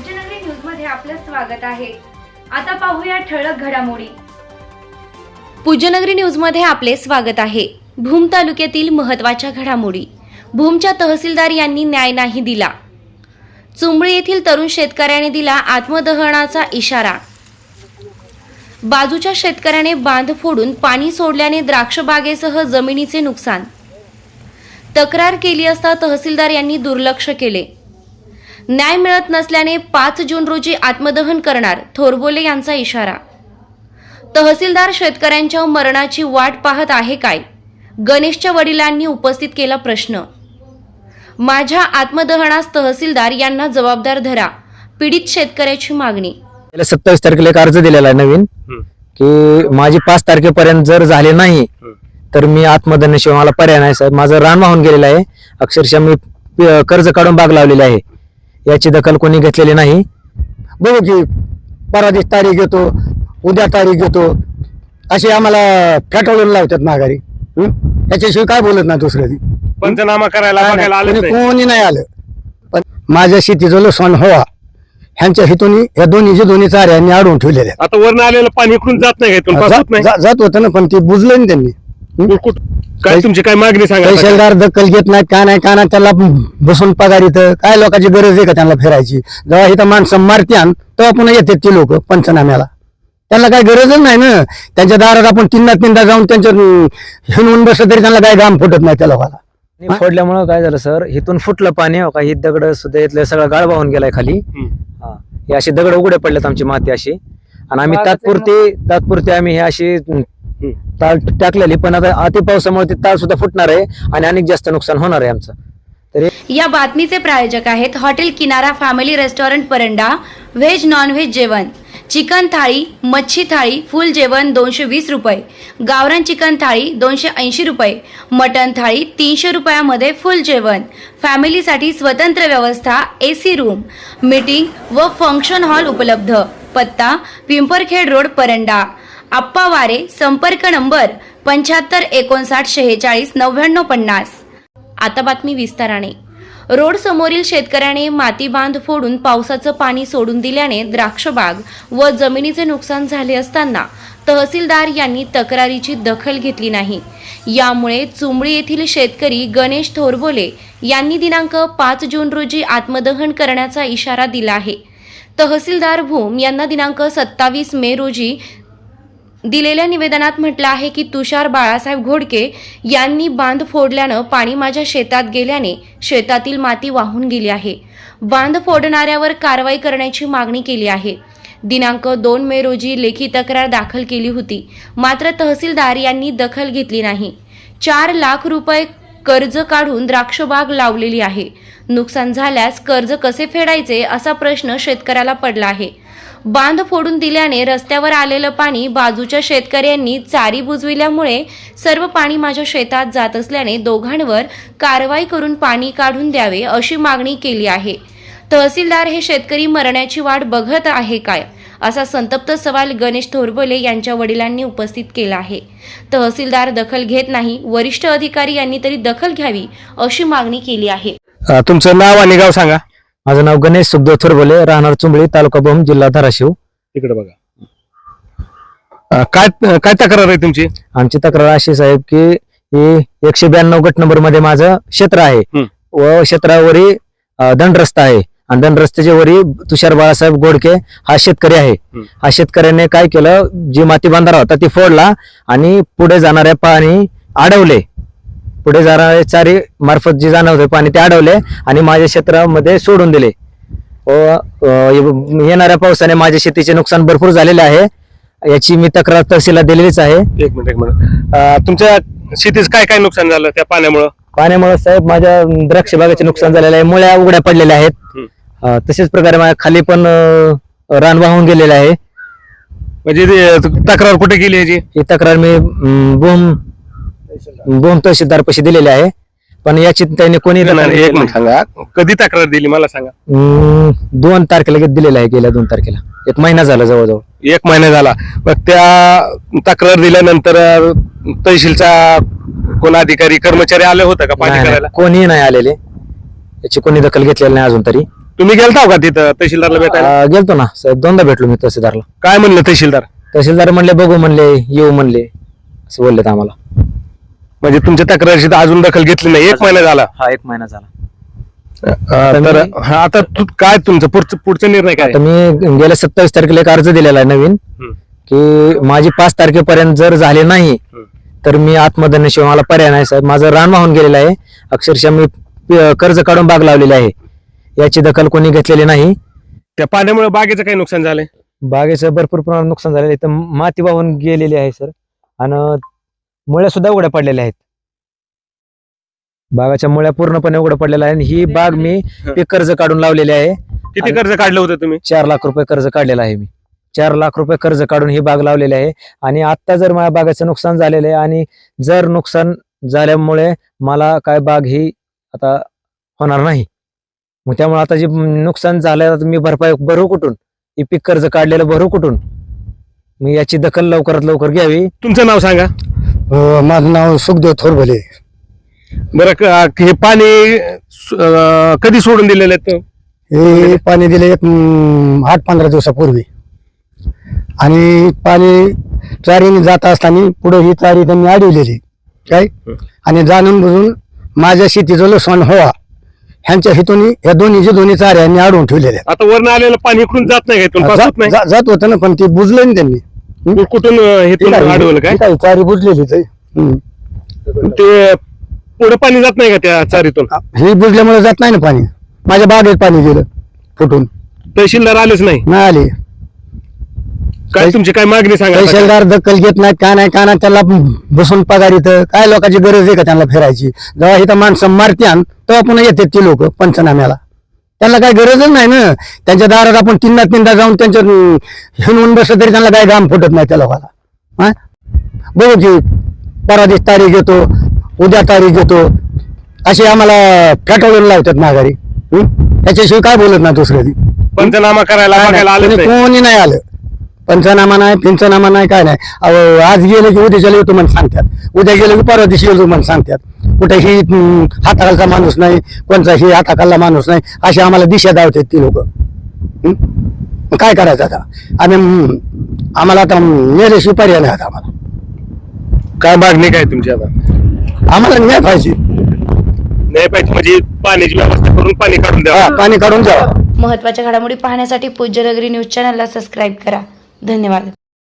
पूज्यनगरी न्यूजमध्ये आपलं स्वागत आहे. आता पाहूया ठळक घडामोडी. पूज्यनगरी न्यूजमध्ये आपले स्वागत आहे. भूम तालुक्यातील महत्त्वाच्या घडामोडी. भूमच्या तहसीलदार यांनी न्याय नाही दिला. चुंबळी येथील तरुण शेतकऱ्याने दिला आत्मदहनाचा इशारा. बाजूच्या शेतकऱ्याने बांध फोडून पाणी सोडल्याने द्राक्ष बागेसह जमिनीचे नुकसान. तक्रार केली असता तहसीलदार यांनी दुर्लक्ष केले. न्याय मिळत नसल्याने पाच जून रोजी आत्मदहन करणार थोरबोले यांचा इशारा. तहसीलदार शेतकऱ्यांच्या मरणाची वाट पाहत आहे काय? गणेशच्या वडिलांनी उपस्थित केला प्रश्न. माझ्या आत्मदहनास तहसीलदार यांना जबाबदार धरा पीडित शेतकऱ्याची मागणी. त्याला सत्तावीस तारखेला एक अर्ज दिलेला आहे नवीन. की माझी पाच तारखेपर्यंत जर झाले नाही. तर मी आत्मदहनाशिवाय मला पर्याय नाही साहेब. माझं रान वाहून गेलेलं आहे. अक्षरशः मी कर्ज काढून बाग लावलेली आहे. याची दखल कोणी घेतलेली नाही. बघू की परादिश तारीख घेतो उद्या तारीख घेतो असे आम्हाला फेटाळून लावतात माघारी? त्याच्याशिवाय काय बोलत नाही दुसरं. ती पंचनामा करायला बघायला आले कोणी कोणी नाही आलं. पण माझ्या शेतीचं नुकसान व्हावा. ह्यांच्या हितून दोन्हीचे दोन्ही चार यांनी अडवून ठेवलेले आहेत. आता वरनं आलेलं पाणी इकडून जात नाही का इथून? पास होत नाही? जा- जात होतं ना पण ते बुजलं ना त्यांनी. हं? कुठं- काय तुमची काय मागणी सांगा तहसीलदार दखल घेत नाहीत का नाही का नाही त्याला बसून पगार इथं. काय लोकांची गरज आहे का त्यांना फिरायची? जेव्हा इथं माणसं मारत्यान तेव्हा पुन्हा येतात ती लोक पंचनाम्याला. त्यांना काय गरजच नाही ना. त्यांच्या दारात आपण तीनदा तीनदा जाऊन त्यांच्या हिनवून बसलं तरी त्यांना काय घाम फुटत नाही त्या लोकांना. आणि फोडल्यामुळं काय झालं सर? इथून फुटलं पाणी हो का ही दगड सुद्धा इथलं सगळं गाळ वाहून गेलाय खाली. हा हे असे दगड उघडे पडलेत आमची माती अशी. आणि आम्ही तात्पुरती तात्पुरती आम्ही हे अशी ताळ टाकलेली पण आता अति पावसामुळे ते ताळ सुद्धा फुटणार आहे आणि अनेक जास्त नुकसान होणार आहे आमचं. या बातमीचे प्रायोजक आहेत hotel Kinara family restaurant Paranda veg non veg जेवण. चिकन थाळी मच्छी थाळी फुल जेवण दोनशे वीस रुपये. गावरान चिकन थाळी दोनशे ऐंशी रुपये. मटन थाळी तीनशे रुपयामध्ये फुल जेवण. फॅमिलीसाठी स्वतंत्र व्यवस्था ए सी रूम मीटिंग व फंक्शन हॉल उपलब्ध. पत्ता पिंपरखेड रोड परंडा. आप्पा वारे संपर्क नंबर पंच्याहत्तर एकोणसाठ शेहेचाळीस नव्याण्णव पन्नास. आता बातमी विस्ताराने. रोड समोरील शेतकऱ्याने माती बांध फोडून पावसाचं पाणी सोडून दिल्याने द्राक्षबाग व जमिनीचे नुकसान झाले असताना तहसीलदार यांनी तक्रारीची दखल घेतली नाही. यामुळे चुंबळी येथील शेतकरी गणेश थोरबोले यांनी दिनांक पाच जून रोजी आत्मदहन करण्याचा इशारा दिला आहे. तहसीलदार भूम यांना दिनांक सत्तावीस मे रोजी दिलेल्या निवेदनात म्हटलं आहे की तुषार बाळासाहेब घोडके यांनी बांध फोडल्यानं पाणी माझ्या शेतात गेल्याने शेतातील माती वाहून गेली आहे. बांध फोडणाऱ्यावर कारवाई करण्याची मागणी केली आहे. दिनांक दोन मे रोजी लेखी तक्रार दाखल केली होती. मात्र तहसीलदार यांनी दखल घेतली नाही. चार लाख रुपये कर्ज काढून द्राक्षबाग लावलेली आहे. नुकसान झाल्यास कर्ज कसे फेडायचे असा प्रश्न शेतकऱ्याला पडला आहे. बांध फोडून दिल्याने रस्त्यावर आलेलं पाणी बाजूच्या शेतकऱ्यांनी चारी बुजविल्यामुळे सर्व पाणी माझ्या शेतात जात असल्याने दोघांवर कारवाई करून पाणी काढून द्यावे अशी मागणी केली आहे. तहसीलदार हे शेतकरी मरण्याची वाट बघत आहे काय? असा संतप्त सवाल गणेश थोरबोले यांच्या वडिलांनी उपस्थित केला आहे. तहसीलदार दखल घेत नाही वरिष्ठ अधिकारी यांनी तरी दखल घ्यावी अशी मागणी केली आहे. तुमचं नाव आणि गाव सांगा. माझं नाव गणेश सुखदेव थोरबोले राहणार चुंबळी तालुका बोम जिल्हा धाराशिव. इकडे बघा. अं, काय काय तक्रार आहे तुमची? आमची तक्रार अशी साहेब की ही एकशे ब्याण्णव गट नंबरमध्ये माझं क्षेत्र आहे. हम्म. व क्षेत्रावरी अं, दंडरस्ता आहे. आणि दंडरस्त्याच्या वरी तुषार बाळासाहेब गोडके हा शेतकरी आहे. हम्म. हा शेतकऱ्याने काय केलं? जी माती बांधारा होता ती फोडला आणि पुढे जाणाऱ्या पाणी अडवले. पुढे जाणारे चारी मार्फत जे जाणार होते पाणी ते अडवले आणि माझ्या क्षेत्रामध्ये सोडून दिले येणाऱ्या पावसाने माझ्या शेतीचे नुकसान भरपूर झालेले आहे. याची मी तक्रार तहसीलला दिलेलीच आहे. एक मिनिट एक मिनिट. तुमच्या शेतीच काय काय नुकसान झालं त्या पाण्यामुळं? पाण्यामुळे साहेब माझ्या द्राक्ष बागाचे नुकसान झालेलं आहे. मुळ्या उघड्या पडलेल्या आहेत. तसेच प्रकारे माझ्या खाली पण रान वाहून गेलेलं आहे. म्हणजे तक्रार कुठे केली याची? ही तक्रार मी बोम बोम तहसीलदार पैसे दिलेली आहे. पण याची त्यांनी कोणी दखल एक घेतली मिनिट सांगा. कधी तक्रार दिली मला सांगा. नाही. अं, दोन तारखेला घेत दिलेलं आहे गेल्या दोन तारखेला. एक महिना झाला जवळजवळ. एक महिना झाला. मग त्या तक्रार दिल्यानंतर अं, तहसीलचा कोण अधिकारी कर्मचारी आले होते का पाणी नाही, करायला नाही, कोणीही नाही आलेले. याची कोणी दखल घेतलेली नाही अजून तरी. तुम्ही गेलता का तिथं तहसीलदारला भेटायला? अं, गेलतो ना. साहेब दोनदा भेटलो मी तहसीलदारला. काय म्हणलं तहसीलदार? तहसीलदार म्हणले बघू म्हणले येऊ म्हणले. असं बोललेत आम्हाला. म्हणजे तुमच्या तक्रारीची तर अजून दखल घेतली नाही. एक महिना झाला. हा एक महिना झाला. अं, तर हा, आता तू काय तुमचं पुढचं पुढचा निर्णय काय? मी गेल्या सत्तावीस तारखेला एक अर्ज दिलेला आहे नवीन. हम्म. की माझी पाच तारखेपर्यंत जर झाले नाही हम्म. तर मी आत्मदनाशिवाय मला पर्याय नाही साहेब. माझं रान वाहून गेलेलं आहे. अक्षरशः मी प- कर्ज काढून बाग लावलेली आहे. याची दखल कोणी घेतलेली नाही. त्या पाण्यामुळे बागेचं काही नुकसान झालंय? बागेचं भरपूर प्रमाणात नुकसान झालेलं आहे. तर माती वाहून गेलेली आहे सर. आणि मुळ्या सुद्धा उघड्या पडलेल्या आहेत. बागाच्या मुळ्या पूर्णपणे उघड्या पडलेल्या आहे आणि ही बाग मी पीक कर्ज काढून लावलेली आहे. किती कर्ज काढलं होतं तुम्ही? चार लाख रुपये कर्ज काढलेलं आहे मी. चार लाख रुपये कर्ज काढून ही बाग लावलेली आहे. आणि आता जर माझ्या बागाचं नुकसान झालेलं आहे आणि जर नुकसान झाल्यामुळे मला काय बाग ही आता होणार नाही. मग त्यामुळे आता जे नुकसान झालं मी भरपाई भरू कुठून? ही पीक कर्ज काढलेलं भरू कुठून? मग याची दखल लवकरात लवकर घ्यावी. तुमचं नाव सांगा. अं, माझं नाव सुखदेव थोरभले. बरं क- हे पाणी अं, कधी सोडून दिलेलं आहे हे पाणी दिले एक अं, आठ पंधरा दिवसापूर्वी. आणि पाणी चारीने जात असताना पुढे ही चारी त्यांनी अडवलेली काय? आणि जाणून बुजून माझ्या शेतीचं नुकसान व्हावा ह्यांच्या हितून ह्या दोन्हीचे दोन्ही चाऱ्या यांनी अडवून ठेवलेल्या आहेत. आता वरनं आलेलं पाणी इकडून जात नाही का इथून? पास होत जा- नाही? जा- जात होतं ना पण ते बुजलं ना त्यांनी. हं? कुठून अं, अडवलं काय? चारी बुजलेलीच आहे. हं. ते पुढे पाणी जात नाही का त्या चारीतून? ही बुजल्यामुळे जात नाही ना पाणी. माझ्या बागेत पाणी गेलं फुटून. तहसीलदार आलेच नाही? नाही आले. काय तुमची काय मागणी सांगा आता? तहसीलदार दखल घेत नाहीत का नाही का नाही त्याला बसून पगार इथं. काय लोकांची गरज आहे का त्यांना फिरायची? जेव्हा इथं माणसं मारत्यान तेव्हा पुन्हा येतात ती लोक पंचनाम्याला. त्यांना काय गरजच नाही ना. त्यांच्या दारात आपण तीनदा तीनदा जाऊन त्यांच्या अं, हिणवून बसलं तरी त्यांना काय घाम फुटत नाही त्या लोकांना हा? बघू की परवा दिवस तारीख घेतो उद्या तारीख घेतो असे आम्हाला फेटाळून लावतात माघारी? त्याच्याशिवाय काय बोलत नाही दुसऱ्या दी पंचनामा करायला कोणी नाही आलं. पंचनामा नाही पंचनामा नाही काय नाही. अहो, आज गेलं की उद्याच्या येतो म्हणून सांगतात. उद्या गेलं की परवा दिवशी येतो म्हणून सांगतात. कुठे ही हम्म, हाताखालचा माणूस नाही कोणचा ही हाताखालला माणूस नाही अशी आम्हाला दिशा दावतात ती लोक. काय करायचं आता? आम्ही आम्हाला आता मेल्याशिवाय पर्याय नाही आता आम्हाला. काय मागणी काय तुमची आता? आम्हाला न्याय पाहिजे. नाही पाहिजे म्हणजे पाण्याची व्यवस्था करून पाणी काढून द्यावं. हा, पाणी काढून द्यावा. महत्त्वाच्या घडामोडी पाहण्यासाठी पूज्यनगरी न्यूज चॅनलला सबस्क्राईब करा. धन्यवाद.